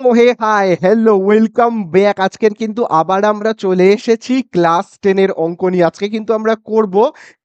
ও hey, hi hello welcome back আজকের কিন্তু আবার আমরা চলে এসেছি ক্লাস টেনের অঙ্ক নিয়ে। আজকে কিন্তু আমরা করব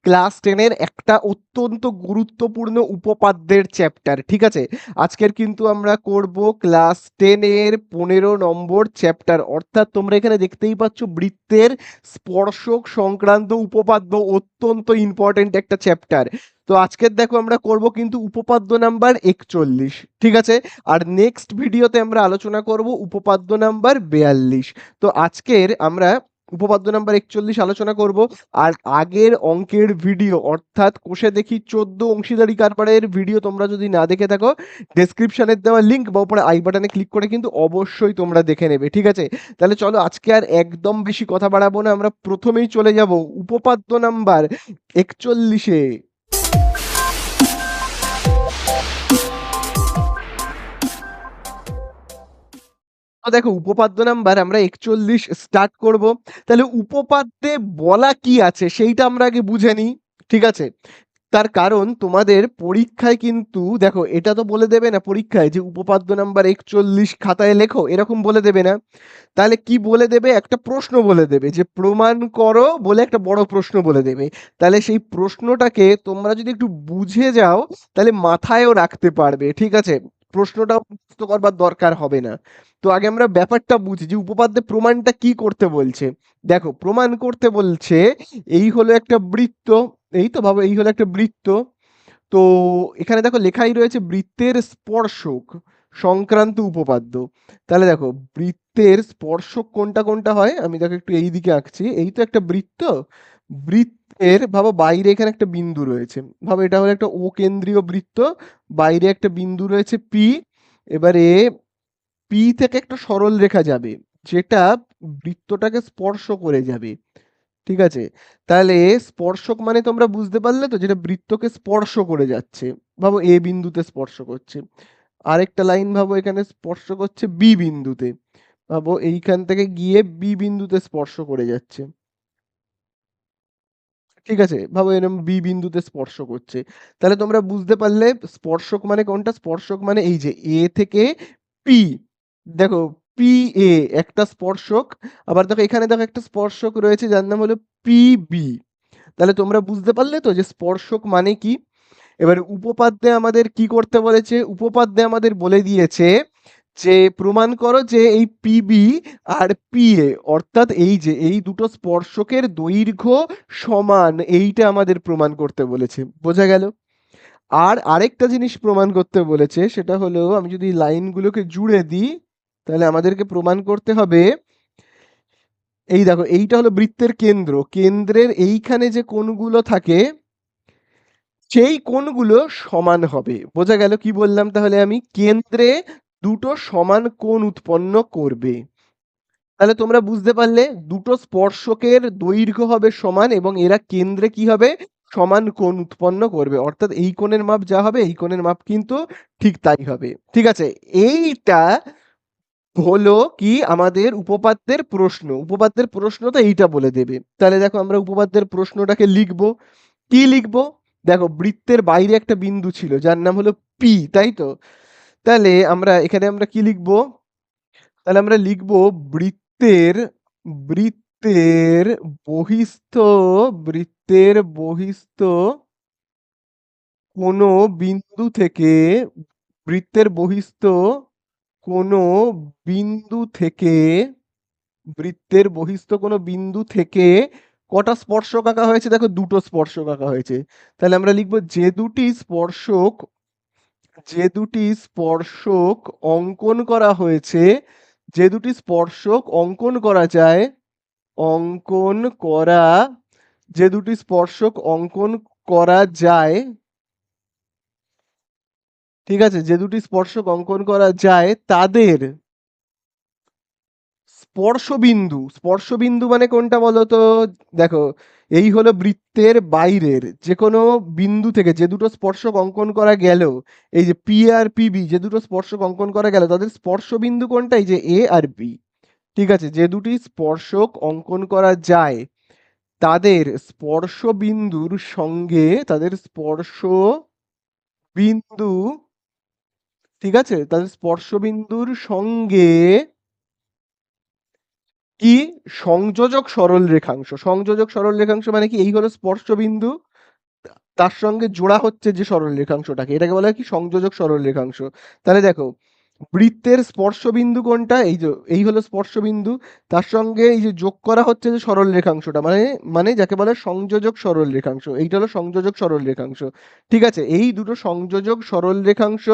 ক্লাস টেনের একটা অত্যন্ত গুরুত্বপূর্ণ উপপাদ্যের চ্যাপ্টার ঠিক আছে? আজকের কিন্তু আমরা করব ক্লাস টেনের পনেরো নম্বর চ্যাপ্টার অর্থাৎ তোমরা এখানে দেখতেই পাচ্ছ বৃত্তের স্পর্শক সংক্রান্ত উপপাদ্য অত্যন্ত ইম্পর্টেন্ট একটা চ্যাপ্টার তো আজকের দেখো আমরা করব কিন্তু উপপাদ্য নাম্বার একচল্লিশ, ঠিক আছে? আর নেক্সট ভিডিওতে আমরা আলোচনা করব উপপাদ্য নাম্বার বেয়াল্লিশ। তো আজকের আমরা উপপাদ্য নাম্বার একচল্লিশ আলোচনা করব, আর আগের অঙ্কের ভিডিও অর্থাৎ কোষে দেখি চোদ্দ অংশীদারি কারবারের ভিডিও তোমরা যদি না দেখে থাকো ডেসক্রিপশনের দেওয়া লিঙ্ক বা উপরে আই বাটনে ক্লিক করে কিন্তু অবশ্যই তোমরা দেখে নেবে, ঠিক আছে? তাহলে চলো আজকে আর একদম বেশি কথা বাড়াবো না, আমরা প্রথমেই চলে যাব উপপাদ্য নাম্বার একচল্লিশে দেখো, উপপাদ্য নাম্বার আমরা একচল্লিশ স্টার্ট করব। তাহলে উপপাদ্যে বলা কি আছে সেইটা আমরা আগে বুঝে নিই, ঠিক আছে? তার কারণ তোমাদের পরীক্ষায় কিন্তু, দেখো, এটা তো বলে দেবে না পরীক্ষায় যে উপপাদ্য নাম্বার একচল্লিশ খাতায় লেখো, এরকম বলে দেবে না। তাহলে কি বলে দেবে? একটা প্রশ্ন বলে দেবে যে প্রমাণ করো বলে একটা বড় প্রশ্ন বলে দেবে। তাহলে সেই প্রশ্নটাকে তোমরা যদি একটু বুঝে যাও, তাহলে মাথায়ও রাখতে পারবে, ঠিক আছে? প্রশ্নটা মুখস্থ করবার দরকার হবে না। তো আগে আমরা ব্যাপারটা বুঝি যে উপপাদ্যে প্রমাণটা কি করতে বলছে। দেখো, প্রমাণ করতে বলছে, এই হলো একটা বৃত্ত, এই তো ভাবো, এই হলো একটা বৃত্ত। তো এখানে দেখো লেখাই রয়েছে বৃত্তের স্পর্শক সংক্রান্ত উপপাদ্য। তাহলে দেখো, বৃত্তের স্পর্শক কোনটা কোনটা হয়? আমি দেখো একটু এই দিকে আঁকছি, এই তো একটা বৃত্ত, বৃত্তের ভাবো বাইরে এখানে একটা বিন্দু রয়েছে। ভাবো এটা হলো একটা ও কেন্দ্রীয় বৃত্ত, বাইরে একটা বিন্দু রয়েছে পি এবারে পি থেকে একটা সরল রেখা যাবে, যেটা বৃত্তটাকে স্পর্শ করে যাবে, ঠিক আছে? তাহলে স্পর্শক মানে তোমরা বুঝতে পারলে তো যেটা বৃত্তকে স্পর্শ করে যাচ্ছে, ভাবো এ বিন্দুতে স্পর্শ করছে। আরেকটা লাইন ভাবো এখানে স্পর্শ করছে বি বিন্দুতে, ভাবো এইখান থেকে গিয়ে বি বিন্দুতে স্পর্শ করে যাচ্ছে। ঠিক আছে? ভাবো এরকম বি বিন্দুতে স্পর্শ করছে। তাহলে তোমরা বুঝতে পারলে স্পর্শক মানে কোনটা? স্পর্শক মানে এই যে এ থেকে পি দেখো পি এ একটা স্পর্শক, আবার দেখো এখানে দেখো একটা স্পর্শক রয়েছে যার নাম হলো পি বি তাহলে তোমরা বুঝতে পারলে তো যে স্পর্শক মানে কি? এবার উপপাদ্যে আমাদের কি করতে বলেছে? উপপাদ্যে আমাদের বলে দিয়েছে যে, প্রমাণ করো যে এই পিবি আর পিএ অর্থাৎ এই যে এই দুটো স্পর্শকের দৈর্ঘ্য সমান, এইটা আমাদের প্রমাণ করতে বলেছে। বোঝা গেল? আর আরেকটা জিনিস প্রমাণ করতে বলেছে, সেটা হলো, আমি যদি লাইনগুলোকে জুড়ে দিই তাহলে আমাদেরকে প্রমাণ করতে হবে, এই দেখো, এইটা হলো বৃত্তের কেন্দ্র। কেন্দ্রের এইখানে যে কোণগুলো থাকে, সেই কোণগুলো সমান হবে। বোঝা গেল কি বললাম তাহলে আমি? কেন্দ্রে দুটো সমান কোণ উৎপন্ন করবে। তাহলে তোমরা বুঝতে পারলে, দুটো স্পর্শকের দৈর্ঘ্য হবে সমান এবং এরা কেন্দ্রে কি হবে? সমান কোণ উৎপন্ন করবে। অর্থাৎ এই কোণের মাপ যা হবে, এই কোণের মাপ কিন্তু ঠিক তাই হবে। ঠিক আছে, এইটা হলো কি আমাদের উপপাদ্যের প্রশ্ন। উপপাদ্যের প্রশ্ন তো এইটা বলে দেবে। তাহলে দেখো আমরা উপপাদ্যের প্রশ্নটাকে লিখব। কি লিখব? দেখো, বৃত্তের বাইরে একটা বিন্দু ছিল, যার নাম হলো পি তাই তো? তাহলে আমরা এখানে আমরা কি লিখব? তাহলে আমরা লিখব বৃত্তের বৃত্তের বহিস্থ বৃত্তের বহিস্থ কোনো বিন্দু থেকে বৃত্তের বহিস্থ কোনো বিন্দু থেকে বৃত্তের বহিস্থ কোনো বিন্দু থেকে কটা স্পর্শক আঁকা হয়েছে? দেখো দুটো স্পর্শক আঁকা হয়েছে। তাহলে আমরা লিখব যে দুটি স্পর্শক, যে দুটি স্পর্শক অঙ্কন করা হয়েছে, যে দুটি স্পর্শক অঙ্কন করা যায়, অঙ্কন করা, যে দুটি স্পর্শক অঙ্কন করা যায় ঠিক আছে? যে দুটি স্পর্শক অঙ্কন করা যায়, তাদের স্পর্শবিন্দু স্পর্শবিন্দু মানে কোনটা বলো তো দেখো, এই হলো বৃত্তের বাইরের যে কোনো বিন্দু থেকে যে দুটো স্পর্শক অঙ্কন করা গেল, এই যে পি আর পিবি যে দুটো স্পর্শক অঙ্কন করা গেল, তাদের স্পর্শবিন্দু কোনটা এই যে এ আর বি ঠিক আছে? যে দুটি স্পর্শক অঙ্কন করা যায়, তাদের স্পর্শ বিন্দুর সঙ্গে তাদের স্পর্শ বিন্দু ঠিক আছে? তাহলে স্পর্শবিন্দুর সঙ্গে কি? সংযোজক সরল রেখাংশ। সংযোজক সরল রেখাংশ মানে কি? এই হলো স্পর্শবিন্দু। তার সঙ্গে জোড়া হচ্ছে যে সরল রেখাংশটাকে। এটাকে বলা হয় কি? সংযোজক সরল রেখাংশ। তাহলে দেখো, বৃত্তের স্পর্শবিন্দু কোনটা? এই যে, এই হলো স্পর্শবিন্দু। তার সঙ্গে এই যে যোগ করা হচ্ছে যে সরল রেখাংশটা মানে মানে যাকে বলে সংযোজক সরল রেখাংশ। এইটা হলো সংযোজক সরল রেখাংশ। ঠিক আছে? এই দুটো সংযোজক সরল রেখাংশ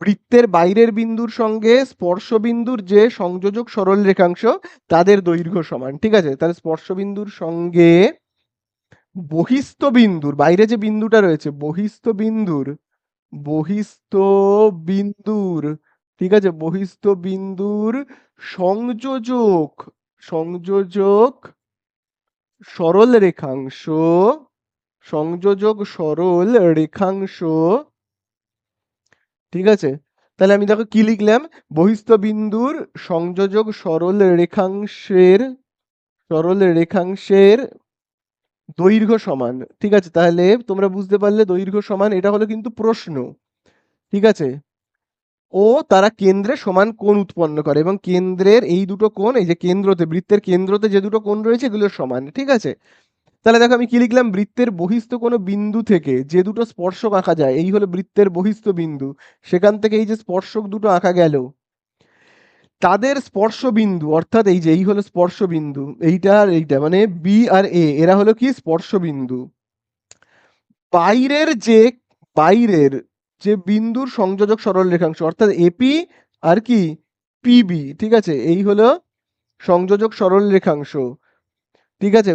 বৃত্তের বাইরের বিন্দুর সঙ্গে স্পর্শবিন্দুর যে সংযোজক সরল রেখাংশ, তাদের দৈর্ঘ্য সমান, ঠিক আছে? তাহলে স্পর্শবিন্দুর সঙ্গে বহিস্থ বিন্দুর বাইরে যে বিন্দুটা রয়েছে বহিস্থ বিন্দুর বহিস্থ বিন্দুর ঠিক আছে? বহিস্থ বিন্দুর সংযোজক সংযোজক সরল রেখাংশ, সংযোজক সরল রেখাংশ ঠিক আছে? তাহলে আমি দেখো কি লিখলাম? বহিস্থ বিন্দুর সংযোজক সরল রেখাংশের সরল রেখাংশের দৈর্ঘ্য সমান। ঠিক আছে? তাহলে তোমরা বুঝতে পারলে দৈর্ঘ্য সমান, এটা হলো কিন্তু প্রশ্ন। ঠিক আছে? ও তারা কেন্দ্রে সমান কোণ উৎপন্ন করে এবং কেন্দ্রের এই দুটো কোণ, এই যে কেন্দ্রতে, বৃত্তের কেন্দ্রতে যে দুটো কোণ রয়েছে এগুলো সমান। ঠিক আছে? তাহলে দেখো আমি কি লিখলাম? বৃত্তের বহিস্থ কোনো বিন্দু থেকে যে দুটো স্পর্শক আঁকা যায়, এই হলো বৃত্তের বহিস্থ বিন্দু। সেখান থেকে এই যে স্পর্শক দুটো আঁকা গেল, তাদের স্পর্শ বিন্দু, অর্থাৎ এই যে এই হলো স্পর্শ বিন্দু, এইটা আর এইটা মানে বি আর এ এরা হলো কি? স্পর্শ বিন্দু। বাইরের যে বাইরের যে বিন্দুর সংযোজক সরল রেখাংশ, অর্থাৎ এপি আর কি? পিবি ঠিক আছে? এই হলো সংযোজক সরল রেখাংশ। ঠিক আছে?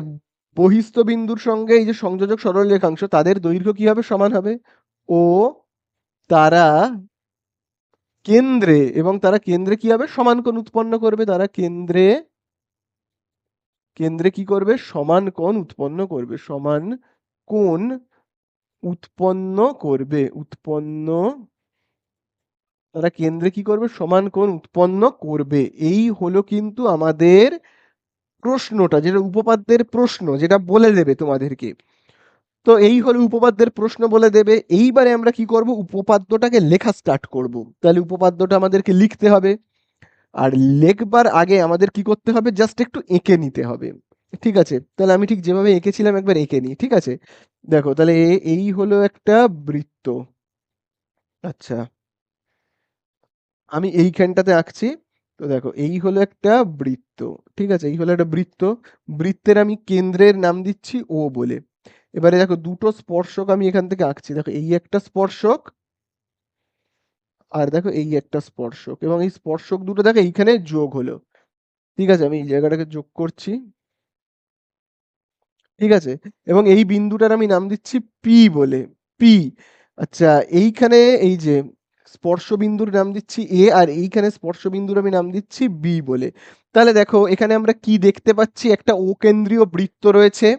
বহিস্থ বিন্দুর সঙ্গে এই যে সংযোজক সরল রেখাংশ তাদের দৈর্ঘ্য কি হবে সমান হবে? ও তারা কেন্দ্রে, এবং তারা কেন্দ্রে কি হবে? সমান কোণ উৎপন্ন করবে। তারা কেন্দ্রে কেন্দ্রে কি করবে? সমান কোণ উৎপন্ন করবে। সমান কোণ উৎপন্ন করবে। উৎপন্ন, তারা কেন্দ্রে কি করবে? সমান কোণ উৎপন্ন করবে। এই হলো কিন্তু আমাদের প্রশ্নটা, যেটা উপপাদ্যের প্রশ্ন, যেটা বলে দেবে তোমাদেরকে। তো এই হলো উপপাদ্যের প্রশ্ন বলে দেবে। এইবারে আমরা কি করব? উপপাদ্যটাকে লেখা স্টার্ট করব। তাহলে উপপাদ্যটা আমাদেরকে লিখতে হবে। আর লেখবার আগে আমাদের কি করতে হবে? জাস্ট একটু এঁকে নিতে হবে। ঠিক আছে? তাহলে আমি ঠিক যেভাবে এঁকেছিলাম একবার এঁকে নিই। ঠিক আছে? দেখো, তাহলে এই হলো একটা বৃত্ত। আচ্ছা। আমি এইখানটাতে আঁকছি। তো দেখো, এই হলো একটা বৃত্ত, ঠিক আছে? এই হলো একটা বৃত্ত। বৃত্তের আমি কেন্দ্রের নাম দিচ্ছি ও বলে। এবারে দেখো, দুটো স্পর্শক আমি এখান থেকে আঁকছি। দেখো, এই একটা স্পর্শক আর দেখো, এই একটা স্পর্শক এবং এই স্পর্শক দুটো দেখো, এইখানে যোগ হলো। ঠিক আছে? আমি এই জায়গাটাকে যোগ করছি। ঠিক আছে? এবং এই বিন্দুটার আমি নাম দিচ্ছি পি বলে, পি। আচ্ছা এইখানে এই যে স্পর্শ বিন্দুর নাম দিচ্ছি এ, আর এইখানে স্পর্শ বিন্দুর আমি নাম দিচ্ছি বি বলে। তাহলে দেখো, এখানে আমরা কি দেখতে পাচ্ছি? একটা ও কেন্দ্রীয় বৃত্ত রয়েছে।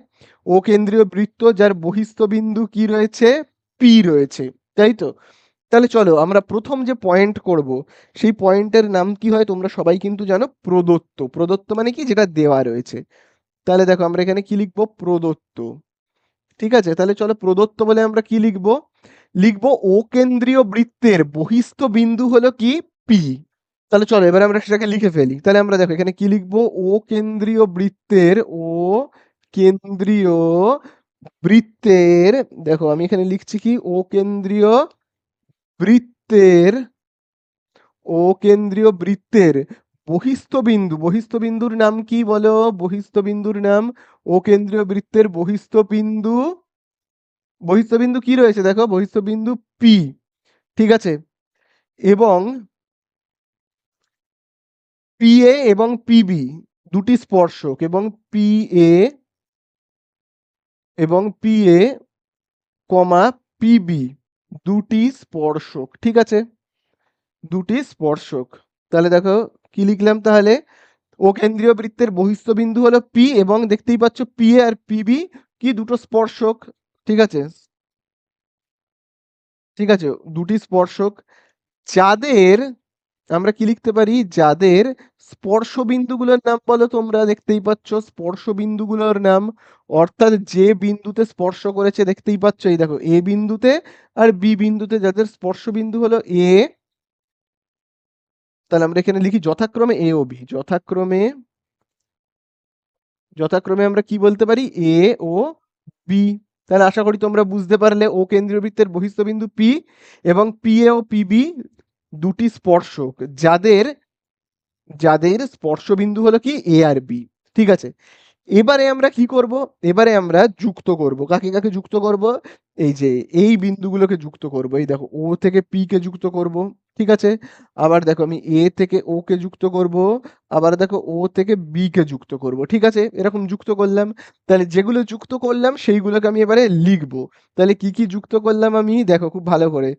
ও কেন্দ্রীয় বৃত্ত যার বহিস্থ বিন্দু কি রয়েছে? পি রয়েছে, তাই তো? তাহলে চলো, আমরা প্রথম যে পয়েন্ট করব, সেই পয়েন্টের নাম কি হয় তোমরা সবাই কিন্তু জানো? প্রদত্ত। প্রদত্ত মানে কি? যেটা দেওয়া রয়েছে। তাহলে দেখো, আমরা এখানে কি লিখব? প্রদত্ত। ঠিক আছে? তাহলে চলো, প্রদত্ত বলে আমরা কি লিখব? লিখব ও কেন্দ্রীয় বৃত্তের বহিস্থ বিন্দু হলো কি? পি তাহলে চলো, এবার আমরা সেটাকে লিখে ফেলি। তাহলে আমরা দেখো, এখানে কি লিখব? ও কেন্দ্রীয় বৃত্তের ও কেন্দ্রীয় বৃত্তের, দেখো আমি এখানে লিখছি কি? ও কেন্দ্রীয় বৃত্তের, ও কেন্দ্রীয় বৃত্তের বহিস্থ বিন্দু। বহিস্থ বিন্দুর নাম কি বলো? বহিস্থ বিন্দুর নাম ও কেন্দ্রীয় বৃত্তের বহিস্থ বিন্দু বহিস্থ বিন্দু কি রয়েছে? দেখো বহিস্থ বিন্দু পি ঠিক আছে? এবং পি এ এবং পিবি দুটি স্পর্শক, এবং পি এ এবং পি এ কমা পিবি দুটি স্পর্শক, ঠিক আছে? দুটি স্পর্শক। তাহলে দেখো, কি লিখলাম তাহলে? ও কেন্দ্রীয় বৃত্তের বহিস্থ বিন্দু হলো পি এবং দেখতেই পাচ্ছ পি আর পিবি কি দুটো স্পর্শক? ঠিক আছে? ঠিক আছে, দুটি স্পর্শক। যাদের, আমরা কি লিখতে পারি? যাদের স্পর্শ বিন্দুগুলোর নাম বলো তোমরা, দেখতেই পাচ্ছ। স্পর্শ বিন্দুগুলোর নাম, অর্থাৎ যে বিন্দুতে স্পর্শ করেছে, দেখতেই পাচ্ছ। এই দেখো, এ বিন্দুতে আর বি বিন্দুতে যাদের স্পর্শ বিন্দু হলো এ, তাহলে আমরা এখানে লিখি যথাক্রমে এ ও বি। যথাক্রমে যথাক্রমে আমরা কি বলতে পারি? A O B. তাহলে আশা করি তোমরা বুঝতে পারলে ও কেন্দ্রীয় বৃত্তের বহিস্থ বিন্দু পি এবং পি এ ও পিবি দুটি স্পর্শক, যাদের যাদের স্পর্শ বিন্দু হলো কি এ আর বি ঠিক আছে? এবারে আমরা কি করব? এবারে আমরা যুক্ত করব। কাকে কাকে যুক্ত করব? এই যে, এই বিন্দুগুলোকে যুক্ত করব। এই দেখো, ও থেকে পি কে যুক্ত করব। ঠিক আছে? আবার দেখো আমি এ থেকে ও কে যুক্ত করব, আবার দেখো ও থেকে বি কে যুক্ত করব, ঠিক আছে? এরকম যুক্ত করলাম। তাহলে যেগুলো যুক্ত করলাম, সেইগুলোকে আমি এবারে লিখব। তাহলে কি কি যুক্ত করলাম আমি? দেখো খুব ভালো করে।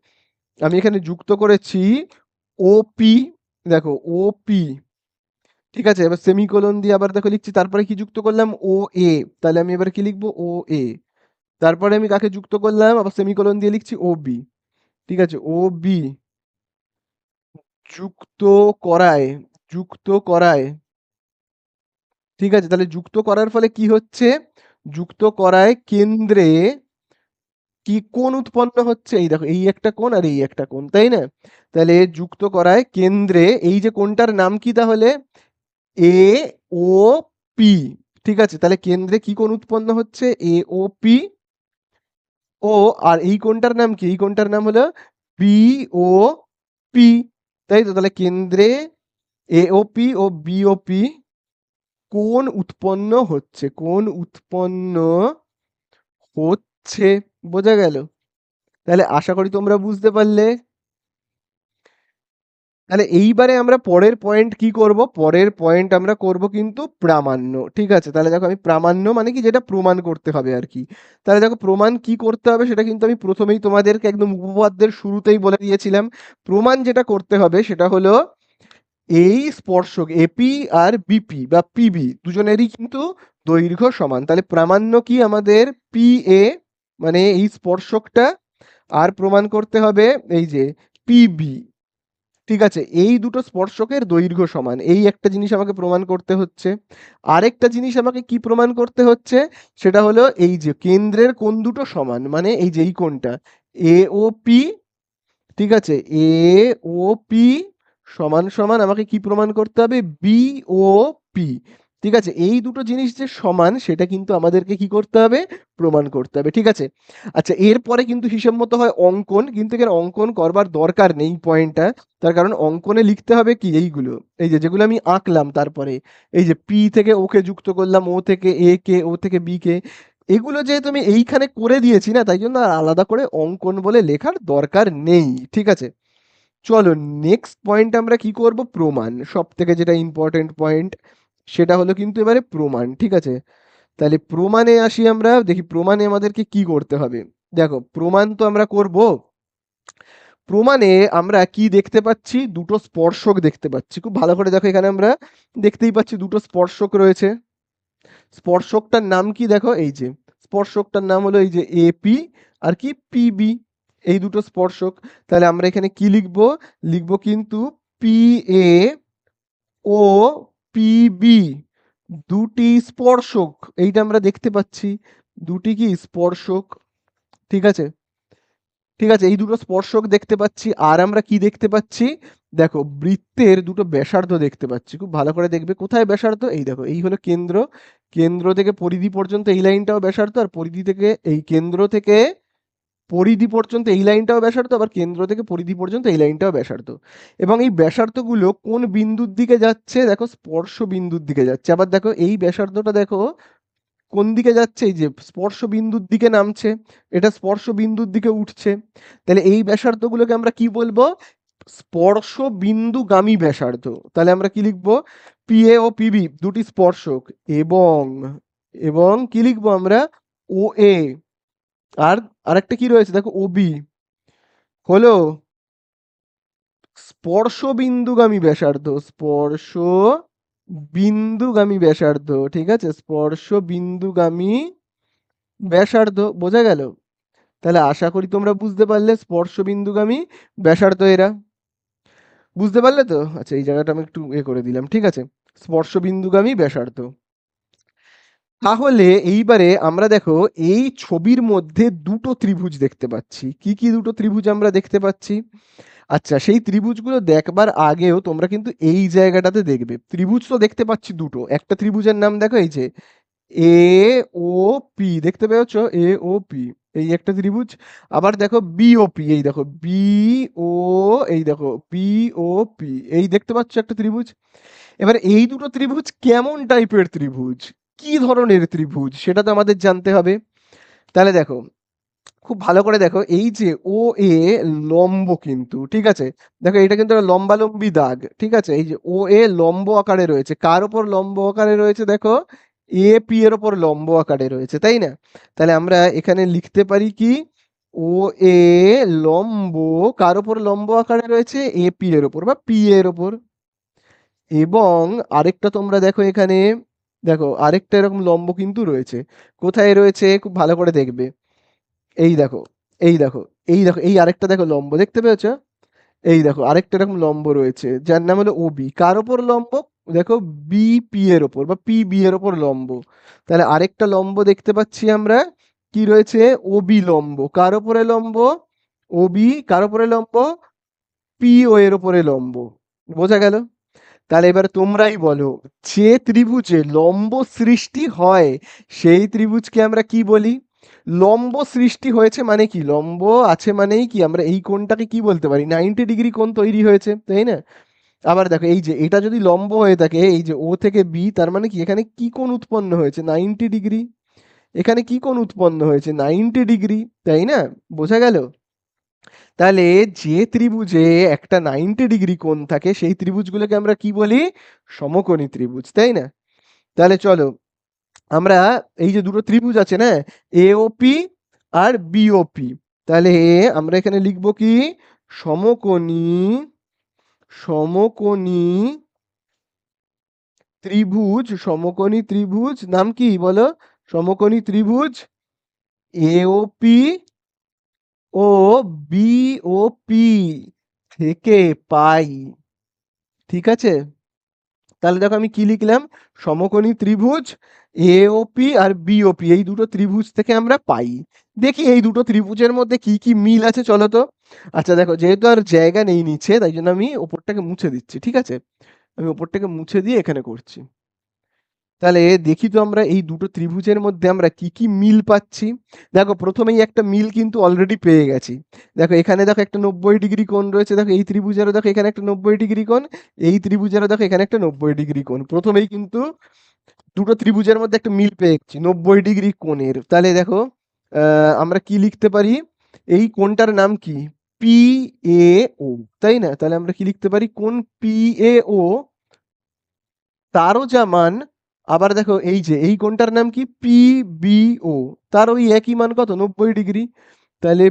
আমি এখানে যুক্ত করেছি ওপি দেখো ওপি ঠিক আছে? এবার সেমিকোলন দিয়ে আবার দেখো লিখছি, তারপরে কি যুক্ত করলাম? ও এ তাহলে আমি এবার কি লিখব? ও এ তারপরে আমি কাকে যুক্ত করলাম? আবার সেমিকোলন দিয়ে লিখছি ও বি ঠিক আছে? ও বি যুক্ত করায় যুক্ত করায়। ঠিক আছে, তাহলে যুক্ত করার ফলে কি হচ্ছে? যুক্ত করায় কেন্দ্রে কি কোন উৎপন্ন হচ্ছে? এই দেখো, এই একটা কোণ আর এই একটা কোণ, তাই না? তাহলে যুক্ত করায় কেন্দ্রে, এই যে কোনটার নাম কি তাহলে? A, O, P. ঠিক আছে, তাহলে কেন্দ্রে কি কোণ উৎপন্ন হচ্ছে? এ, ও, পি। ও, আর এই কোনটার নাম কি? এই কোনটার নাম হলো বি ও, পি। তাই তো? তাহলে কেন্দ্রে এওপি ও বিওপি কোন উৎপন্ন হচ্ছে? কোন উৎপন্ন হচ্ছে? বোঝা গেল। তাহলে আশা করি তোমরা বুঝতে পারলে। তাহলে এইবারে আমরা পরের পয়েন্ট কি করব? পরের পয়েন্ট আমরা করব কিন্তু প্রামাণ্য, ঠিক আছে? তাহলে দেখো আমি প্রামাণ্য মানে কি? যেটা প্রমাণ করতে হবে আর কি। তাহলে দেখো প্রমাণ কি করতে হবে সেটা কিন্তু আমি প্রথমেই তোমাদেরকে একদম উপপাদ্যের শুরুতেই বলে দিয়েছিলাম। প্রমাণ যেটা করতে হবে সেটা হলো এই স্পর্শক এপি আর বিপি বা পিবি দুজনেরই কিন্তু দৈর্ঘ্য সমান। তাহলে প্রামাণ্য কি আমাদের? পি এ মানে এই স্পর্শকটা। আর প্রমাণ করতে হবে এই যে পিবি ঠিক আছে, এই দুটো স্পর্শকের দৈর্ঘ্য সমান। এই একটা জিনিস আমাকে প্রমাণ করতে হচ্ছে। আরেকটা জিনিস আমাকে কি প্রমাণ করতে হচ্ছে? সেটা হলো এই যে কেন্দ্রের কোন দুটো সমান মানে এই যে এই কোনটা এ ও পি ঠিক আছে এ ও পি সমান সমান আমাকে কি প্রমাণ করতে হবে? বি ও পি ঠিক আছে? এই দুটো জিনিস যে সমান, সেটা কিন্তু আমাদেরকে কি করতে হবে? প্রমাণ করতে হবে, ঠিক আছে? আচ্ছা এরপরে কিন্তু হিসেব মতো হয় অঙ্কন, কিন্তু এখানে অঙ্কন করবার দরকার নেই পয়েন্টটা। তার কারণ অঙ্কনে লিখতে হবে কি? এইগুলো। এই যে, যেগুলো আমি আঁকলাম তারপরে। এই যে, পি থেকে ওকে যুক্ত করলাম, ও থেকে এ কে, ও থেকে বি কে। এগুলো যেহেতু আমি এইখানে করে দিয়েছি না, তাই জন্য আর আলাদা করে অঙ্কন বলে লেখার দরকার নেই, ঠিক আছে? চলো নেক্সট পয়েন্ট আমরা কি করব? প্রমাণ সব থেকে যেটা ইম্পর্টেন্ট পয়েন্ট সেটা হলো কিন্তু এবারে প্রমাণ, ঠিক আছে? তাহলে প্রমাণে আসি আমরা, দেখি প্রমাণে আমাদেরকে কি করতে হবে। দেখো, প্রমাণ তো আমরা করব। প্রমাণে আমরা কি দেখতে পাচ্ছি? দুটো স্পর্শক দেখতে পাচ্ছি। খুব ভালো করে দেখো এখানে আমরা, দেখতেই পাচ্ছি দুটো স্পর্শক রয়েছে। স্পর্শকটার নাম কি দেখো? এই যে, স্পর্শকটার নাম হলো এই যে এপি আর কি পিবি এই দুটো স্পর্শক। তাহলে আমরা এখানে কি লিখব? লিখব কিন্তু পি এ ও পিবি দুটি স্পর্শক, এইটা আমরা দেখতে পাচ্ছি, দুটি কি স্পর্শক? ঠিক আছে? ঠিক আছে, এই দুটো স্পর্শক দেখতে পাচ্ছি, আর আমরা কি দেখতে পাচ্ছি? দেখো, বৃত্তের দুটো ব্যাসার্ধ দেখতে পাচ্ছি, খুব ভালো করে দেখবে, কোথায় ব্যাসার্ধ? এই দেখো, এই হলো কেন্দ্র কেন্দ্র থেকে পরিধি পর্যন্ত এই লাইনটাও ব্যাসার্ধ, আর পরিধি থেকে এই কেন্দ্র থেকে পরিধি পর্যন্ত এই লাইনটাও ব্যাসার্ধ আবার কেন্দ্র থেকে পরিধি পর্যন্ত এই লাইনটাও ব্যাসার্ধ এবং এই ব্যাসার্ধগুলো কোন বিন্দুর দিকে যাচ্ছে? দেখো, স্পর্শ বিন্দুর দিকে যাচ্ছে। আবার দেখো, এই ব্যাসার্ধটা দেখো, কোন দিকে যাচ্ছে? এই যে স্পর্শ বিন্দুর দিকে নামছে, এটা স্পর্শ বিন্দুর দিকে উঠছে। তাহলে এই ব্যাসার্ধগুলোকে আমরা কি বলব? স্পর্শ বিন্দুগামী ব্যাসার্ধ তাহলে আমরা কি লিখব? পিএ ও পিবি দুটি স্পর্শক। এবং এবং কি লিখব আমরা? ও এ আর আরেকটা কি রয়েছে? দেখো ওবি হলো স্পর্শ বিন্দুগামী ব্যাসার্ধ স্পর্শ বিন্দুগামী ব্যাসার্ধ, ঠিক আছে? স্পর্শ বিন্দুগামী ব্যাসার্ধ, বোঝা গেল? তাহলে আশা করি তোমরা বুঝতে পারলে স্পর্শ বিন্দুগামী ব্যাসার্ধ এরা। বুঝতে পারলে তো? আচ্ছা এই জায়গাটা আমি একটু এ করে দিলাম, ঠিক আছে? স্পর্শ বিন্দুগামী ব্যাসার্ধ। তাহলে এইবারে আমরা দেখো এই ছবির মধ্যে দুটো ত্রিভুজ দেখতে পাচ্ছি। কি কি দুটো ত্রিভুজ আমরা দেখতে পাচ্ছি? আচ্ছা সেই ত্রিভুজগুলো দেখবার আগেও তোমরা কিন্তু এই জায়গাটাতে দেখবে। ত্রিভুজ তো দেখতে পাচ্ছি দুটো। একটা ত্রিভুজের নাম দেখো, এই যে এ ও পি দেখতে পেয়েছ? এ ও পি এই একটা ত্রিভুজ। আবার দেখো বি ও পি এই দেখো বি ও এই দেখো বি ও পি এই দেখতে পাচ্ছ একটা ত্রিভুজ। এবার এই দুটো ত্রিভুজ কেমন টাইপের ত্রিভুজ? কি ধরনের ত্রিভুজ? সেটা তো আমাদের জানতে হবে। তাহলে দেখো, খুব ভালো করে দেখো, এই যে ও এ লম্ব কিন্তু, ঠিক আছে? দেখো, এটা কিন্তু লম্বালম্বি দাগ, ঠিক আছে? এই যে ও এ লম্ব আকারে রয়েছে। কার ওপর লম্ব আকারে রয়েছে দেখো? এ পি এর ওপর লম্ব আকারে রয়েছে, তাই না? তাহলে আমরা এখানে লিখতে পারি কি? ও এ লম্ব, কার ওপর লম্ব আকারে রয়েছে? এ পি এর ওপর বা পি এর ওপর। এবং আরেকটা তোমরা দেখো এখানে দেখো, আরেকটা এরকম লম্ব কিন্তু রয়েছে। কোথায় রয়েছে? খুব ভালো করে দেখবে। এই দেখো এই দেখো এই দেখো, এই আরেকটা দেখো লম্ব, দেখতে পেয়েছ? এই দেখো, আরেকটা এরকম লম্ব রয়েছে, যার নাম হলো ওবি কার ওপর লম্ব? দেখো বিপি এর ওপর বা পি বি এর ওপর লম্ব। তাহলে আরেকটা লম্ব দেখতে পাচ্ছি আমরা। কি রয়েছে? ওবি লম্ব। কার ওপরে লম্ব? ওবি কার ওপরে লম্ব? পি ও এর ওপরে লম্ব। বোঝা গেল? তাহলে এবার তোমরাই বলো, যে ত্রিভুজে লম্ব সৃষ্টি হয়, সেই ত্রিভুজকে আমরা কি বলি? লম্ব সৃষ্টি হয়েছে মানে কি? লম্ব আছে মানেই কি? আমরা এই কোণটাকে কি বলতে পারি? নাইনটি ডিগ্রি কোণ তৈরি হয়েছে, তাই না? আবার দেখো, এই যে এটা যদি লম্ব হয়ে থাকে, এই যে ও থেকে বি তার মানে কি? এখানে কি কোণ উৎপন্ন হয়েছে? নাইনটি ডিগ্রি এখানে কি কোণ উৎপন্ন হয়েছে? নাইনটি ডিগ্রি তাই না? বোঝা গেল? তাহলে যে ত্রিভুজে একটা নাইনটি ডিগ্রি কোণ থাকে, সেই ত্রিভুজগুলোকে আমরা কি বলি? সমকোণী ত্রিভুজ, তাই না? তাহলে চলো, আমরা এই যে দুটো ত্রিভুজ আছে না এওপি আর বিওপি তাহলে আমরা এখানে লিখব কি? সমকোণী সমকোণী ত্রিভুজ সমকোণী ত্রিভুজ, নাম কি বলো? সমকোণী ত্রিভুজ এওপি ও বিওপি থেকে পাই। ঠিক আছে? তাহলে দেখো আমি কি লিখলাম? সমকোণী ত্রিভুজ এওপি আর বিওপি এই দুটো ত্রিভুজ থেকে আমরা পাই। দেখি এই দুটো ত্রিভুজের মধ্যে কি কি মিল আছে চলো তো। আচ্ছা দেখো, যেহেতু আর জায়গা নেই নিচে, তাই জন্য আমি ওপরটাকে মুছে দিচ্ছি, ঠিক আছে? আমি ওপরটাকে মুছে দিয়ে এখানে করছি। তাহলে দেখি তো আমরা এই দুটো ত্রিভুজের মধ্যে আমরা কি কি মিল পাচ্ছি। দেখো, প্রথমেই একটা মিল কিন্তু অলরেডি পেয়ে গেছি। দেখো, এখানে দেখো একটা নব্বই ডিগ্রি কোণ রয়েছে। দেখো, এই ত্রিভুজেরও দেখো এখানে একটা নব্বই ডিগ্রি কোণ, এই ত্রিভুজেরও দেখো এখানে একটা নব্বই ডিগ্রি কোণ। প্রথমেই কিন্তু দুটো ত্রিভুজের মধ্যে একটা মিল পেয়ে গেছি, নব্বই ডিগ্রি কোণের। তাহলে দেখো আমরা কি লিখতে পারি? এই কোণটার নাম কি? পি এ ও, তাই না? তাহলে আমরা কি লিখতে পারি? কোন পি এ ও, তারও যা মান আবার দেখো এই যে, এই কোণটার নাম কি? P B O. তার ওই একই মান কত? নব্বই ডিগ্রি। তাহলে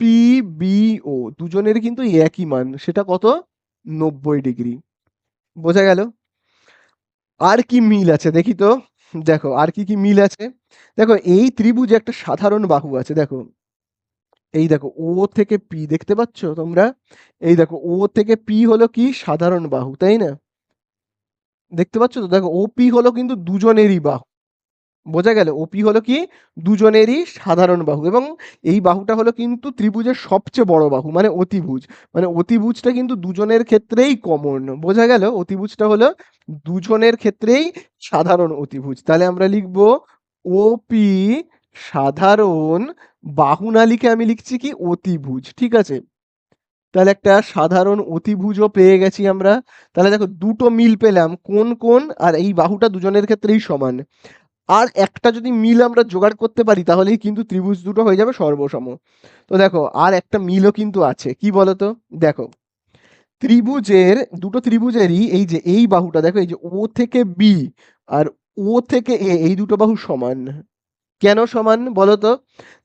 পি বি ও, দুজনের কিন্তু একই মান। সেটা কত? নব্বই ডিগ্রি। বোঝা গেল? আর কি মিল আছে দেখি তো? দেখো, আর কি কি মিল আছে? দেখো, এই ত্রিভুজে একটা সাধারণ বাহু আছে, দেখো। এই দেখো, ও থেকে পি, দেখতে পাচ্ছ তোমরা? এই দেখো, ও থেকে পি হলো কি? সাধারণ বাহু, তাই না? দেখতে পাচ্ছ তো? দেখো ওপি হলো কিন্তু দুজনেরই বাহু। বোঝা গেল? ওপি হলো কি? দুজনেরই সাধারণ বাহু এবং এই বাহুটা হলো কিন্তু ত্রিভুজের সবচেয়ে বড় বাহু মানে অতিভুজ। মানে অতিভুজটা কিন্তু দুজনের ক্ষেত্রেই কমন বোঝা গেল? অতিভুজটা হলো দুজনের ক্ষেত্রেই সাধারণ অতিভুজ। তাহলে আমরা লিখব ওপি সাধারণ বাহু না লিখে আমি লিখছি কি? অতিভুজ। ঠিক আছে? তাহলে একটা সাধারণ অতিভুজও পেয়ে গেছি আমরা। তাহলে দেখো, দুটো মিল পেলাম, কোন কোন আর এই বাহুটা দুজনের ক্ষেত্রেই সমান। আর একটা যদি মিল আমরা জোগাড় করতে পারি, তাহলেই কিন্তু ত্রিভুজ দুটো হয়ে যাবে সর্বসম। তো দেখো, আর একটা মিলও কিন্তু আছে, কি বলতো? দেখো, ত্রিভুজের, দুটো ত্রিভুজেরই এই যে এই বাহুটা, দেখো, এই যে ও থেকে বি আর ও থেকে এ এই দুটো বাহু সমান। কেন সমান বলতো?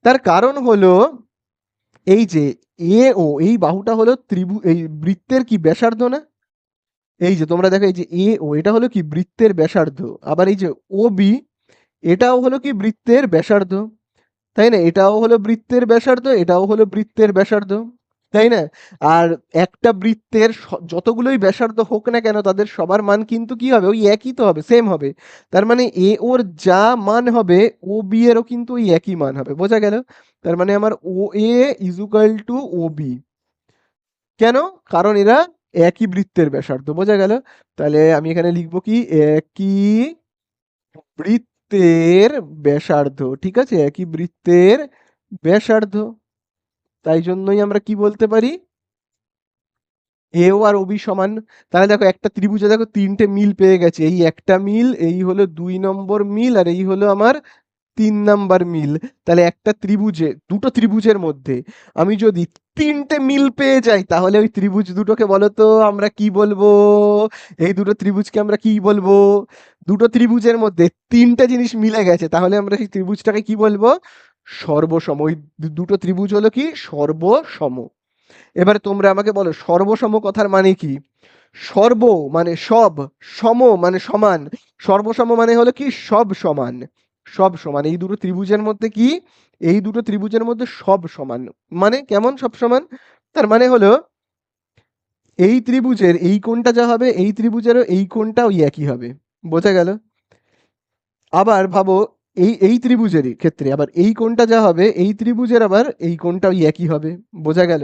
তার কারণ হলো এই যে এ ও, এই বাহুটা হলো ত্রিভু, এই বৃত্তের কি ব্যাসার্ধ না? এই যে তোমরা দেখো এই যে এ ও, এটা হলো কি বৃত্তের ব্যাসার্ধ। আবার এই যে ও বি, এটাও হলো কি বৃত্তের ব্যাসার্ধ। তাই না? এটাও হলো বৃত্তের ব্যাসার্ধ, এটাও হলো বৃত্তের ব্যাসার্ধ। তাই না? আর একটা বৃত্তের যতগুলোই ব্যাসার্ধ হোক না কেন তাদের সবার মান কিন্তু কি হবে? ওই একই তো হবে সেম হবে। তার মানে এ ওর যা মান হবে ও বি এরও কিন্তু ওই একই মান হবে। বোঝা গেল? তার মানে আমার O A equal to O B কেন? কারণ এরা একই বৃত্তের ব্যাসার্ধ। বোঝা গেল? তাহলে আমি এখানে লিখব কি? একই বৃত্তের ব্যাসার্ধ। ঠিক আছে? একই বৃত্তের ব্যাসার্ধ। তাই জন্যই আমরা কি বলতে পারি? এও আর ওবি সমান। তাহলে দেখো একটা ত্রিভুজে দেখো তিনটে মিল পেয়ে গেছে। এই একটা মিল, এই হলো দুই নম্বর মিল, আর এই হলো আমার তিন নাম্বার মিল। তাহলে একটা ত্রিভুজে, দুটো ত্রিভুজের মধ্যে আমি যদি তিনটে মিল পেয়ে যাই, তাহলে ওই ত্রিভুজ দুটোকে বলো তো আমরা কি বলব? এই দুটো ত্রিভুজকে আমরা কি বলব? দুটো ত্রিভুজের মধ্যে তিনটে জিনিস মিলে গেছে, তাহলে আমরা সেই ত্রিভুজটাকে কি বলব? সর্বসম ওই দুটো ত্রিভুজ হলো কি? সর্বসম। এবারে তোমরা আমাকে বলো, সর্বসম কথার মানে কি? সর্ব মানে সব, সম মানে সমান, সর্বসম মানে হলো কি? সব সমান সব সমান। এই দুটো ত্রিভুজের মধ্যে কি? এই দুটো ত্রিভুজের মধ্যে সব সমান। মানে কেমন সব সমান? তার মানে হলো, এই ত্রিভুজের এই কোণটা যা হবে, এই ত্রিভুজেরও এই কোণটা ওই একই হবে। বোঝা গেল? আবার ভাবো এই এই ত্রিভুজেরই ক্ষেত্রে। আবার এই কোণটা যা হবে, এই ত্রিভুজের আবার এই কোণটা ওই একই হবে। বোঝা গেল?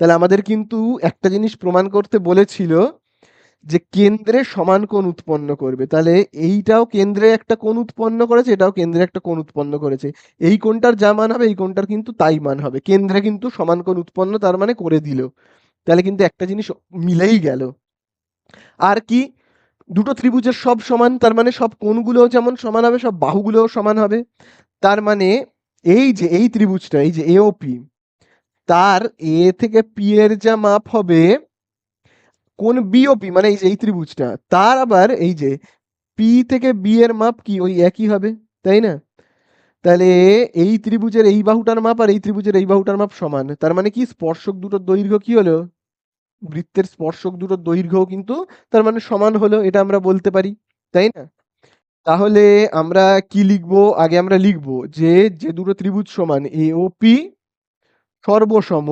তাহলে আমাদের কিন্তু একটা জিনিস প্রমাণ করতে বলেছিল যে কেন্দ্রে সমান কোণ উৎপন্ন করবে। তাহলে এইটাও কেন্দ্রে একটা কোণ উৎপন্ন করেছে, এটাও কেন্দ্রে একটা কোণ উৎপন্ন করেছে। এই কোণটার যা মান হবে, এই কোণটার কিন্তু তাই মান হবে। কেন্দ্রে কিন্তু সমান কোণ উৎপন্ন তার মানে করে দিল। তাহলে কিন্তু একটা জিনিস মিলেই গেল। আর কি দুটো ত্রিভুজের সব সমান, তার মানে সব কোণগুলোও যেমন সমান হবে, সব বাহুগুলোও সমান হবে। তার মানে এই যে, এই ত্রিভুজটা, এই যে এওপি তার এ থেকে পি এর যা মাপ হবে কোন বিওপি মানে এই যে, এই ত্রিভুজটা, তার আবার এই যে পি থেকে বি এর মাপ কি, ওই একই হবে, তাই না? তাহলে এই ত্রিভুজের এই বাহুটার মাপ আর এই ত্রিভুজের এই বাহুটার মাপ সমান, তার মানে কি, স্পর্শক দুটোর দৈর্ঘ্য কি হলো? বৃত্তের স্পর্শক দুটোর দৈর্ঘ্যও কিন্তু তার মানে সমান হলো এটা আমরা বলতে পারি, তাই না? তাহলে আমরা কি লিখব? আগে আমরা লিখব যে যে দুটো ত্রিভুজ সমান এ ও পি সর্বসম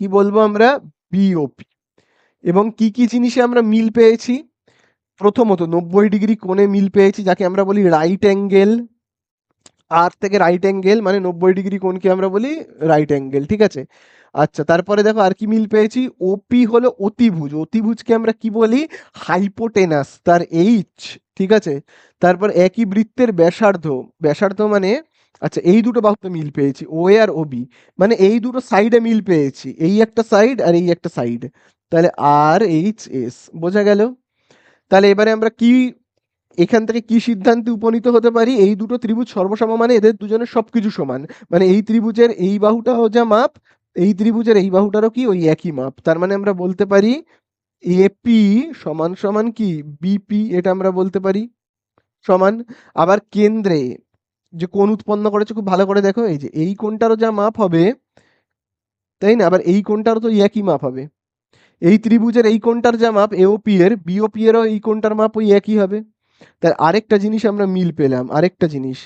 কি বলব আমরা? বিওপি এবং কি কি জিনিসে আমরা মিল পেয়েছি? প্রথমত নব্বই ডিগ্রি কোণে মিল পেয়েছি, যাকে আমরা বলি রাইট অ্যাঙ্গেল আর থেকে রাইট অ্যাঙ্গেল মানে নব্বই ডিগ্রি কোণকে আমরা বলি রাইট অ্যাঙ্গেল ঠিক আছে? আচ্ছা তারপরে দেখো আর কি মিল পেয়েছি। ওপি হলো অতিভুজ। অতিভুজকে আমরা কি বলি? হাইপোটেনাস তার এইচ ঠিক আছে? তারপর একই বৃত্তের ব্যাসার্ধ। ব্যাসার্ধ মানে আচ্ছা এই দুটো বাহুতে মিল পেয়েছি ও আর ওবি মানে এই দুটো সাইডে মিল পেয়েছি, এই একটা সাইড আর এই একটা সাইড তাহলে আর এইচ এস বোঝা গেল? তাহলে এবারে আমরা কি, এখান থেকে কি সিদ্ধান্তে উপনীত হতে পারি? এই দুটো ত্রিভুজ সর্বসম মানে এদের দুজনের সবকিছু সমান। মানে এই ত্রিভুজের এই বাহুটাও যা মাপ এই ত্রিভুজের এই বাহুটারও কি ওই একই মাপ? তার মানে আমরা বলতে পারি এপি সমান সমান কি? বিপি এটা আমরা বলতে পারি। সমান। আবার কেন্দ্রে যে কোন উৎপন্ন করেছে খুব ভালো করে দেখো, এই যে এই কোনটারও যা মাপ হবে, তাই না? আবার এই কোনটারও তো একই মাপ হবে। এই ত্রিভুজের এই কোনটার যা মাপ এওপি এর বিওপি এরও এই কোনটার মাপ ওই একই হবে। তার আরেকটা জিনিস আমরা মিল পেলাম, আরেকটা জিনিস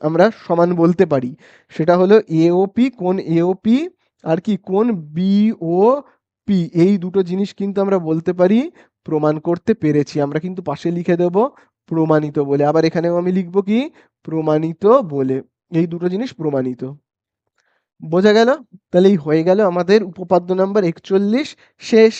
আমরা সমান বলতে পারি। সেটা হলো এওপি কোণ এওপি আর কি, কোন বি ও পি এই দুটো জিনিস কিন্তু আমরা বলতে পারি, প্রমাণ করতে পেরেছি। আমরা কিন্তু পাশে লিখে দেব, প্রমাণিত বলে। আবার এখানেও আমি লিখব কি? প্রমাণিত বলে। এই দুটো জিনিস প্রমাণিত। বোঝা গেল? তাহলে এই হয়ে গেল আমাদের উপপাদ্য নাম্বার একচল্লিশ। শেষ।